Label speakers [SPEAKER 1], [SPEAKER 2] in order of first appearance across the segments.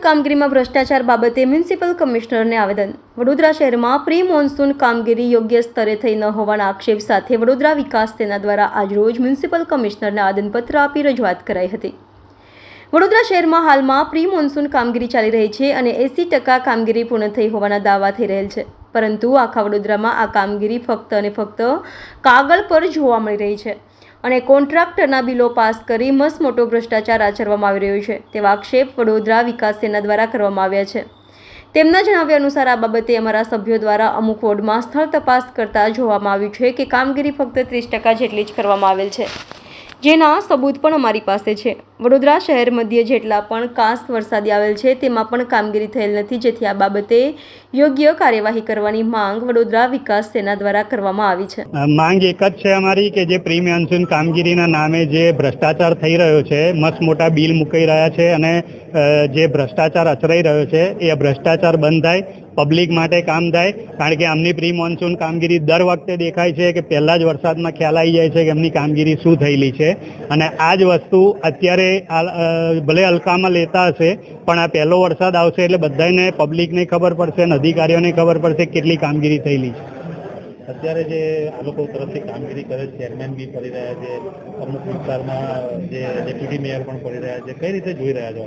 [SPEAKER 1] કામગીરીમાં ભ્રષ્ટાચાર બાબતે મ્યુનિસિપલ કમિશનરને આવેદન. વડોદરા શહેરમાં પ્રી મોન્સૂન કામગીરી યોગ્ય સ્તરે થઈ ન હોવાના આક્ષેપ સાથે વડોદરા વિકાસ તેના દ્વારા આજરોજ મ્યુનિસિપલ કમિશનરને આવેદનપત્ર આપી રજૂઆત કરાઈ હતી. વડોદરા શહેરમાં હાલમાં પ્રી મોન્સૂન કામગીરી ચાલી રહી છે અને એંસી ટકા કામગીરી પૂર્ણ થઈ હોવાના દાવા થઈ રહેલ છે. પરંતુ આખા વડોદરામાં આ કામગીરી ફક્ત અને ફક્ત કાગળ પર જોવા મળી રહી છે. અને કોન્ટ્રાક્ટરના બિલો પાસ કરી મસ્ત મોટો ભ્રષ્ટાચાર આચરવામાં આવી રહ્યો છે, તેવા આક્ષેપ વડોદરા વિકાસ સેના દ્વારા કરવામાં આવ્યા છે. તેમના જણાવ્યા અનુસાર આ બાબતે અમારા સભ્યો દ્વારા અમુક વોર્ડમાં સ્થળ તપાસ કરતા જોવામાં આવ્યું છે કે કામગીરી ફક્ત ત્રીસ ટકા જેટલી જ કરવામાં આવેલ છે. જેના સબૂત પણ અમારી પાસે છે. વડોદરા શહેર મધ્ય જેટલા પણ કાંસ વરસાદી આવેલ છે, તેમાં પણ કામગીરી થયેલ નથી. જેથી આ બાબતે યોગ્ય કાર્યવાહી કરવાની માંગ વડોદરા વિકાસ સેના દ્વારા કરવામાં આવી છે.
[SPEAKER 2] માંગ એક જ છે અમારી કે જે પ્રી મોન્સૂન કામગીરીના નામે જે ભ્રષ્ટાચાર થઈ રહ્યો છે, મસ્ત મોટા બિલ મુકાઈ રહ્યા છે અને જે ભ્રષ્ટાચાર અચરાઈ રહ્યો છે, એ ભ્રષ્ટાચાર બંધ થાય, પબ્લિક માટે કામ થાય, કારણ કે આમની પ્રી મોન્સૂન કામગીરી દર વખતે દેખાય છે કે પહેલાં જ વરસાદમાં ખ્યાલ આવી જાય છે કે એમની કામગીરી શું થયેલી છે. અને આ જ વસ્તુ અત્યારે ભલે હલકામાં લેતા હશે, પણ આ પહેલો વરસાદ આવશે એટલે બધાને પબ્લિકને ખબર પડશે અને અધિકારીઓને ખબર પડશે કેટલી કામગીરી થયેલી છે.
[SPEAKER 3] અત્યારે જે આ લોકો તરફથી કામગીરી કરે ચેરમેન બી ફરી રહ્યા છે, અમુક વિસ્તારમાં જે ડેપ્યુટી મેયર પણ કરી રહ્યા છે, કઈ રીતે જોઈ રહ્યા છો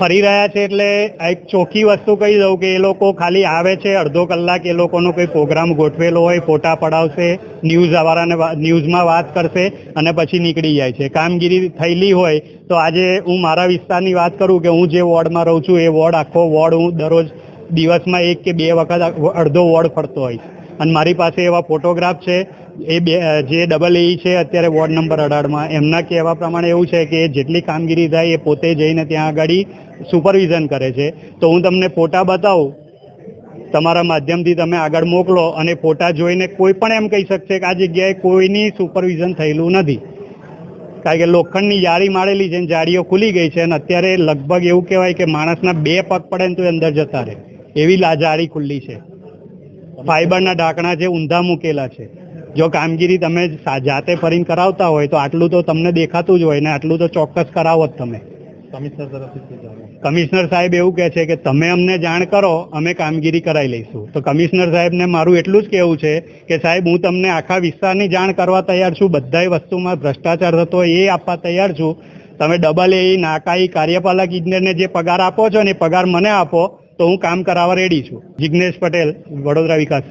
[SPEAKER 2] ફરી રહ્યા છે એટલે એક ચોખ્ખી વસ્તુ કહી દઉં કે એ લોકો ખાલી આવે છે, અડધો કલાક એ લોકોનો કોઈ પ્રોગ્રામ ગોઠવેલો હોય, ફોટા પડાવશે, ન્યૂઝ વાળાને ન્યૂઝમાં વાત કરશે અને પછી નીકળી જાય છે. કામગીરી થયેલી હોય તો આજે હું મારા વિસ્તારની વાત કરું કે હું જે વોર્ડમાં રહું છું, એ વોર્ડ આખો વોર્ડ હું દરરોજ દિવસમાં એક કે બે વખત અડધો વોર્ડ ફરતો હોઈશ. અને મારી પાસે એવા ફોટોગ્રાફ છે. એ બે, જે ડબલ એ છે, અત્યારે વોર્ડ નંબર અઢારમાં. એમના કહેવા પ્રમાણે એવું છે કે જેટલી કામગીરી થાય એ પોતે જઈને ત્યાં આગળ સુપરવિઝન કરે છે. તો હું તમને ફોટા બતાવું. તમારા માધ્યમથી તમે આગળ મોકલો અને ફોટા જોઈને કોઈ પણ એમ કહી શકશે કે આ જગ્યાએ કોઈની સુપરવિઝન થયેલું નથી. કારણ કે લોખંડની જાળી મારેલી છે ને જાળીઓ ખુલી ગઈ છે અને અત્યારે લગભગ એવું કહેવાય કે માણસના બે પગ પડે ને તો એ અંદર જતા રહે. એવી જાળી ખુલ્લી છે. ફાઈબરના ઢાંકણા જે ઊંધા મૂકેલા છે. જો કામગીરી તમે જાતે ફરીને કરાવતા હોય તો આટલું તો તમને દેખાતું જ હોય ને આટલું તો ચોક્કસ કરાવો જ તમે.
[SPEAKER 3] કમિશનર તરફથી
[SPEAKER 2] કમિશનર સાહેબ એવું કહે છે કે તમે અમને જાણ કરો અમે કામગીરી કરાવી લઈશું. તો કમિશનર સાહેબને મારું એટલું જ કહેવું છે કે સાહેબ હું તમને આખા વિસ્તારની જાણ કરવા તૈયાર છું બધાય વસ્તુમાં ભ્રષ્ટાચાર થતો હોય એ આપવા તૈયાર છું. તમે ડબલ એ નાકાઈ કાર્યપાલક ઇજનેરને જે પગાર આપો છો ને એ પગાર મને આપો તો હું કામ કરાવવા રેડી છું. જિગ્નેશ પટેલ વડોદરા વિકાસ